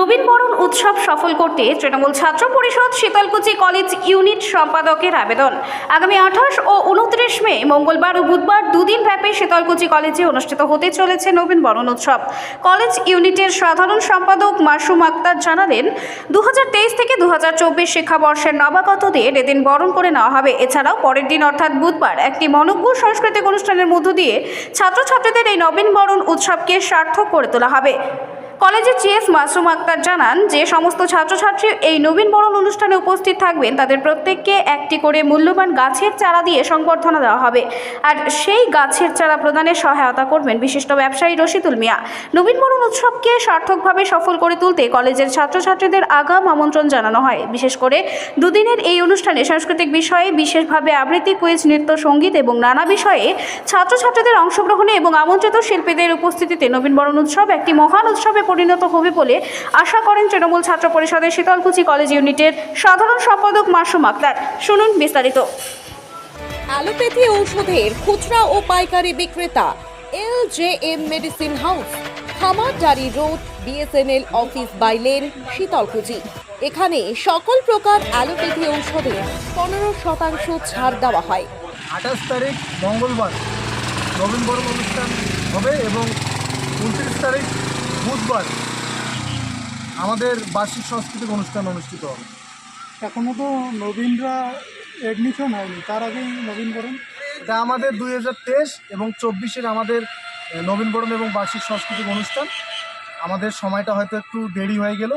নবীন বরণ উৎসব সফল করতে তৃণমূল ছাত্র পরিষদ শীতলকুচি কলেজ ইউনিট সম্পাদকের আবেদন। আগামী আঠাশ ও উনত্রিশ মে, মঙ্গলবার ও বুধবার দুদিন ব্যাপী শীতলকুচি কলেজে অনুষ্ঠিত হতে চলেছে নবীন বরণ উৎসব। কলেজ ইউনিটের সাধারণ সম্পাদক মাসুম আক্তার জানালেন দু হাজার তেইশ থেকে দু হাজার চব্বিশ শিক্ষাবর্ষের নবাগতদের এদিন বরণ করে নেওয়া হবে। এছাড়াও পরের দিন অর্থাৎ বুধবার একটি মনজ্ঞ সাংস্কৃতিক অনুষ্ঠানের মধ্য দিয়ে ছাত্রছাত্রীদের এই নবীন বরণ উৎসবকে সার্থক করে তোলা হবে। কলেজের চিএস মাসরুম আক্তার জানান যে সমস্ত ছাত্রছাত্রী এই নবীন বরণ অনুষ্ঠানে উপস্থিত থাকবেন, তাদের প্রত্যেককে একটি করে মূল্যবান গাছের চারা দিয়ে সংবর্ধনা দেওয়া হবে। আর সেই গাছের চারা প্রদানে সহায়তা করবেন বিশিষ্ট ব্যবসায়ী রশিদুল মিয়া। নবীন বরণ উৎসবকে সার্থকভাবে সফল করে তুলতে কলেজের ছাত্রছাত্রীদের আগাম আমন্ত্রণ জানানো হয়। বিশেষ করে দুদিনের এই অনুষ্ঠানে সাংস্কৃতিক বিষয়ে বিশেষভাবে আবৃত্তি, কুইজ, নৃত্য, সংগীত এবং নানা বিষয়ে ছাত্রছাত্রীদের অংশগ্রহণে এবং আমন্ত্রিত শিল্পীদের উপস্থিতিতে নবীন বরণ উৎসব একটি মহান উৎসবে পরিণত হবে বলে আশা করেন তৃণমূল ছাত্র পরিষদের শীতলকুচি কলেজ ইউনিটের সাধারণ সম্পাদক মাসুম আক্তার। শুনুন বিস্তারিত। অ্যালোপ্যাথি ঔষধের খুচরা ও পাইকারি বিক্রেতা L J M medicine house খামারদারি road BSNL office bylane Sitalkuchi. এখানে সকল প্রকার অ্যালোপ্যাথি ঔষধে পনেরো শতাংশ ছাড় দেওয়া হয়। আঠাশ তারিখ মঙ্গলবার নবীন বরণ অনুষ্ঠান হবে এবং উনত্রিশ তারিখ বুধবার আমাদের বার্ষিক সাংস্কৃতিক অনুষ্ঠান অনুষ্ঠিত হবে। এখনও তো নবীনরা অ্যাডমিশন হয়নি তার আগেই নবীনকরণ এটা আমাদের দুই হাজার তেইশ এবং চব্বিশের আমাদের নবীনবরণ এবং বার্ষিক সাংস্কৃতিক অনুষ্ঠান। আমাদের সময়টা হয়তো একটু দেরি হয়ে গেল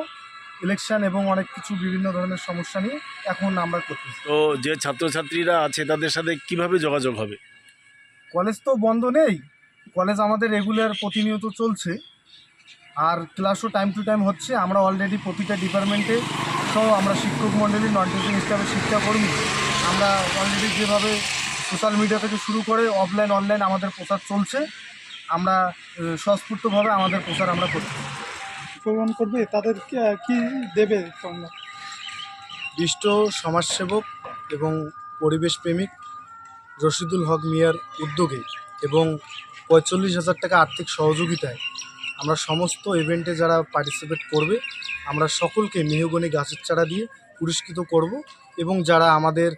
ইলেকশন এবং অনেক কিছু বিভিন্ন ধরনের সমস্যা নিয়ে এখন আমরা করতেছি। তো যে ছাত্রছাত্রীরা আছে তাদের সাথে কীভাবে যোগাযোগ হবে? কলেজ তো বন্ধ নেই কলেজ আমাদের রেগুলার প্রতিনিয়ত চলছে। আর ক্লাসও টাইম টু টাইম হচ্ছে। আমরা অলরেডি প্রতিটা ডিপার্টমেন্টে সহ আমরা শিক্ষক মণ্ডলী নন টিচিং স্টাফের শিক্ষাকর্মী আমরা অলরেডি যেভাবে সোশ্যাল মিডিয়া থেকে শুরু করে অফলাইন অনলাইন আমাদের প্রচার চলছে আমরা স্বস্ফূর্তভাবে আমাদের প্রচার আমরা করছি। প্রমাণ করবে তাদের কি- কি দেবে তোমরা? বিষ্ট সমাজসেবক এবং পরিবেশ প্রেমিক রশিদুল হক মিয়ার উদ্যোগে এবং পঁয়তাল্লিশ হাজার টাকা আর্থিক সহযোগিতায় আমরা সমস্ত ইভেন্টে যারা পার্টিসিপেট করবে আমরা সকলকে মেহগনি গাছের চারা দিয়ে পুরস্কৃত করব এবং যারা আমাদের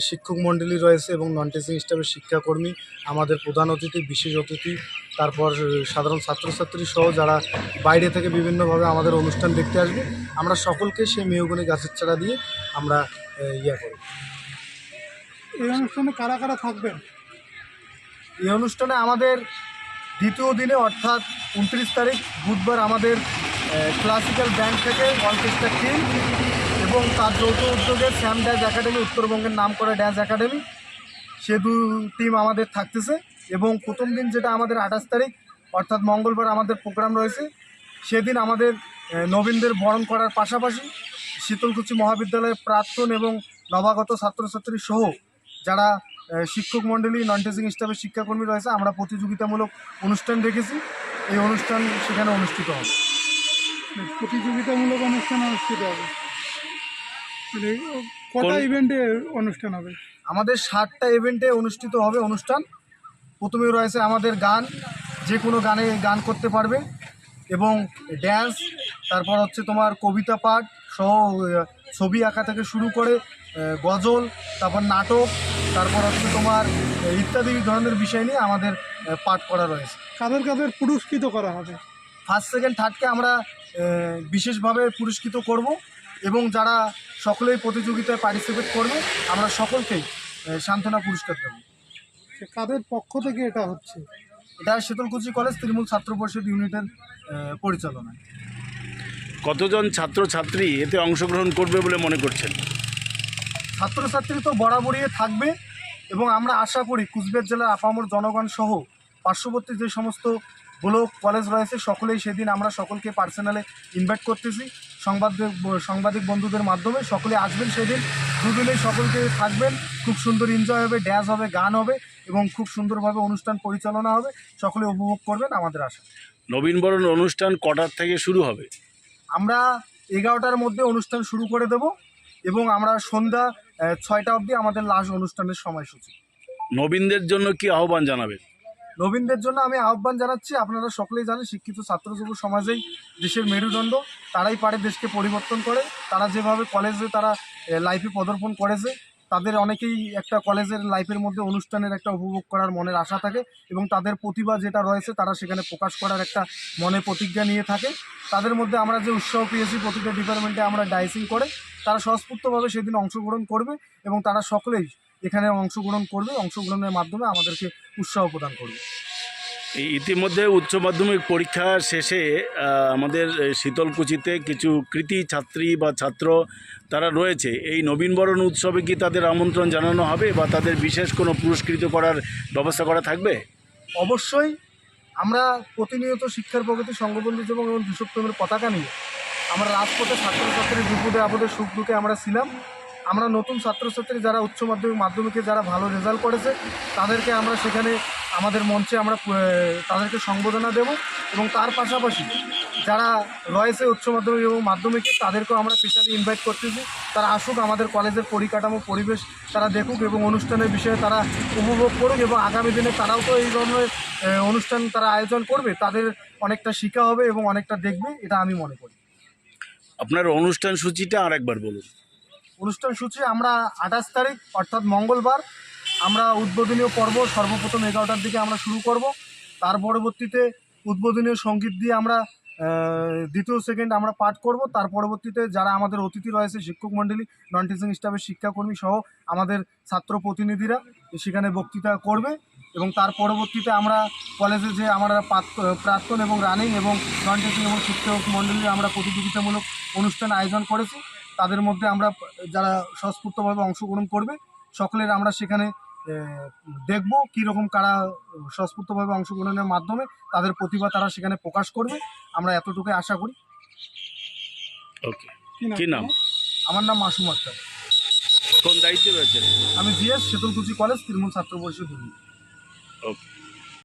শিক্ষক মণ্ডলী রয়েছে এবং নন টিচিং স্টাফের শিক্ষাকর্মী আমাদের প্রধান অতিথি বিশেষ অতিথি তারপর সাধারণ ছাত্রছাত্রী সহ যারা বাইরে থেকে বিভিন্নভাবে আমাদের অনুষ্ঠান দেখতে আসবে আমরা সকলকে সেই মেহগনি গাছের চারা দিয়ে আমরা ইয়ে করব। এই অনুষ্ঠানে কারা কারা থাকবেন? এই অনুষ্ঠানে আমাদের দ্বিতীয় দিনে, অর্থাৎ উনত্রিশ তারিখ, বুধবার আমাদের ক্লাসিক্যাল ব্যান্ড থেকে অর্কেস্ট্রা টিম এবং তার যৌথ উদ্যোগে শ্যাম ড্যান্স একাডেমি উত্তরবঙ্গের নাম করা ড্যান্স একাডেমি সে দু টিম আমাদের থাকতেছে এবং প্রথম দিন যেটা আমাদের আঠাশ তারিখ, অর্থাৎ মঙ্গলবার আমাদের প্রোগ্রাম রয়েছে, সেদিন আমাদের নবীনদের বরণ করার পাশাপাশি শীতলকুচি মহাবিদ্যালয়ের প্রাক্তন এবং নবাগত ছাত্রছাত্রী সহ যারা শিক্ষক মণ্ডলী নন টিচিং স্টাফের শিক্ষাকর্মী রয়েছে। আমরা প্রতিযোগিতামূলক অনুষ্ঠান রেখেছি এই অনুষ্ঠান সেখানে অনুষ্ঠিত হবে। প্রতিযোগিতামূলক অনুষ্ঠান অনুষ্ঠিত হবে। কটা ইভেন্টে অনুষ্ঠান হবে? আমাদের ষাটটা ইভেন্টে অনুষ্ঠিত হবে অনুষ্ঠান। প্রথমে রয়েছে আমাদের গান। যে কোনো গানে গান করতে পারবে। এবং ড্যান্স তারপর হচ্ছে তোমার কবিতা পাঠ সহ ছবি আঁকা থেকে শুরু করে গজল তারপর নাটক তারপর হচ্ছে তোমার ইত্যাদি ধরনের বিষয় নিয়ে আমাদের পাঠ করা রয়েছে। কাদের কাদের পুরস্কৃত করা হবে? ফার্স্ট সেকেন্ড থার্ডকে আমরা বিশেষভাবে পুরস্কৃত করব এবং যারা সকলেই প্রতিযোগিতায় পার্টিসিপেট করবে আমরা সকলকেই সান্ত্বনা পুরস্কার দেবো। কাদের পক্ষ থেকে এটা হচ্ছে? এটা শীতলকুচি কলেজ তৃণমূল ছাত্র পরিষদ ইউনিটের পরিচালনায়। কতজন ছাত্রছাত্রী এতে অংশগ্রহণ করবে বলে মনে করছেন? ছাত্রছাত্রী তো বরাবরই থাকবে এবং আমরা আশা করি কুচবিহার জেলার আপামর জনগণ সহ পার্শ্ববর্তী যে সমস্ত ব্লক কলেজ রয়েছে সকলেই সেদিন আমরা সকলকে পার্সোনালে ইনভাইট করতেছি। সংবাদ সাংবাদিক বন্ধুদের মাধ্যমে সকলে আসবেন সেদিন। দুদিনেই সকলকে থাকবেন। খুব সুন্দর এনজয় হবে ড্যান্স হবে গান হবে এবং খুব সুন্দরভাবে অনুষ্ঠান পরিচালনা হবে। সকলে উপভোগ করবেন আমাদের আশা। নবীনবরণ অনুষ্ঠান কটার থেকে শুরু হবে? আমরা এগারোটার মধ্যে অনুষ্ঠান শুরু করে দেব এবং আমরা সন্ধ্যা ছয়টা অবধি আমাদের লাস্ট অনুষ্ঠানের সময়সূচি। নবীনদের জন্য কি আহ্বান জানাবেন? নবীনদের জন্য আমি আহ্বান জানাচ্ছি আপনারা সকলেই জানেন শিক্ষিত ছাত্র যুব সমাজেই দেশের মেরুদণ্ড তারাই পারে দেশকে পরিবর্তন করে তারা যেভাবে কলেজে তারা লাইফে পদার্পণ করেছে তাদের অনেকেই একটা কলেজের লাইফের মধ্যে অনুষ্ঠানের একটা উপভোগ করার মনের আশা থাকে এবং তাদের প্রতিভা যেটা রয়েছে তারা সেখানে প্রকাশ করার একটা মনে প্রতিজ্ঞা নিয়ে থাকে। তাদের মধ্যে আমরা যে উৎসাহ পেয়েছি প্রতিটা ডিপার্টমেন্টে আমরা ডাইসিং করে, তারা স্বস্ফূর্তভাবে সেদিন অংশগ্রহণ করবে এবং তারা সকলেই এখানে অংশগ্রহণ করবে, অংশগ্রহণের মাধ্যমে আমাদেরকে উৎসাহ প্রদান করবে। ইতিমধ্যে উচ্চ মাধ্যমিক পরীক্ষা শেষে আমাদের শীতলকুচিতে কিছু কৃতি ছাত্রী বা ছাত্র তারা রয়েছে। এই নবীনবরণ উৎসবে কি তাদের আমন্ত্রণ জানানো হবে বা তাদের বিশেষ কোনো পুরস্কৃত করার ব্যবস্থা করা থাকবে? অবশ্যই। আমরা প্রতিনিয়ত শিক্ষার প্রগতি সংঘবন্ধু যুবক এবং দেশপ্রেমের পতাকা নিয়ে আমরা রাজপথে ছাত্রছাত্রীর বিপদে আপদে সুখ দুঃখে আমরা ছিলাম। আমরা নতুন ছাত্রছাত্রী যারা উচ্চ মাধ্যমিক মাধ্যমিকে যারা ভালো রেজাল্ট করেছে, তাদেরকে আমরা সেখানে আমাদের মঞ্চে আমরা তাদেরকে সংবোধনা দেব এবং তার পাশাপাশি যারা রয়েছে উচ্চ মাধ্যমিক এবং মাধ্যমিকে, তাদেরকেও আমরা স্পেশালি ইনভাইট করতেছি। তারা আসুক, আমাদের কলেজের পরিকাঠামো, পরিবেশ তারা দেখুক এবং অনুষ্ঠানের বিষয়ে তারা উপভোগ করুক এবং আগামী দিনে তারাও তো এই ধরনের অনুষ্ঠান তারা আয়োজন করবে, তাদের অনেকটা শিক্ষা হবে এবং অনেকটা দেখবে, এটা আমি মনে করি। আপনার অনুষ্ঠান সূচিটা আরেকবার বলুন। অনুষ্ঠান সূচি আমরা আঠাশ তারিখ, অর্থাৎ মঙ্গলবার, আমরা উদ্বোধনীয় পর্ব সর্বপ্রথম এগারোটার দিকে আমরা শুরু করব। তার পরবর্তীতে উদ্বোধনীয় সংগীত দিয়ে আমরা দ্বিতীয় সেকেন্ড আমরা পাঠ করব। তার পরবর্তীতে যারা আমাদের অতিথি রয়েছে, শিক্ষক মণ্ডলী নন টিচিং স্টাফের শিক্ষাকর্মী সহ আমাদের ছাত্র প্রতিনিধিরা, সেখানে বক্তৃতা করবে এবং তার পরবর্তীতে আমরা কলেজে যে আমরা প্রাক্তন এবং রানিং এবং নন টিচিং এবং শিক্ষক মণ্ডলীর আমরা প্রতিযোগিতামূলক অনুষ্ঠান আয়োজন করেছি। তাদের মধ্যে আমরা যারা স্বস্ফূর্তভাবে অংশগ্রহণ করবে সকলের আমরা সেখানে দেখব কীরকম কারা স্বস্ফূর্তভাবে অংশগ্রহণের মাধ্যমে তাদের প্রতিভা তারা সেখানে প্রকাশ করবে। আমরা এতটুকু আশা করি। ওকে। কি নাম? আমার নাম মাসুম আক্তার। কোন দায়িত্বে রয়েছে আমি জিএস শীতলকুচি কলেজ তৃণমূল ছাত্র পরিষদ। ওকে।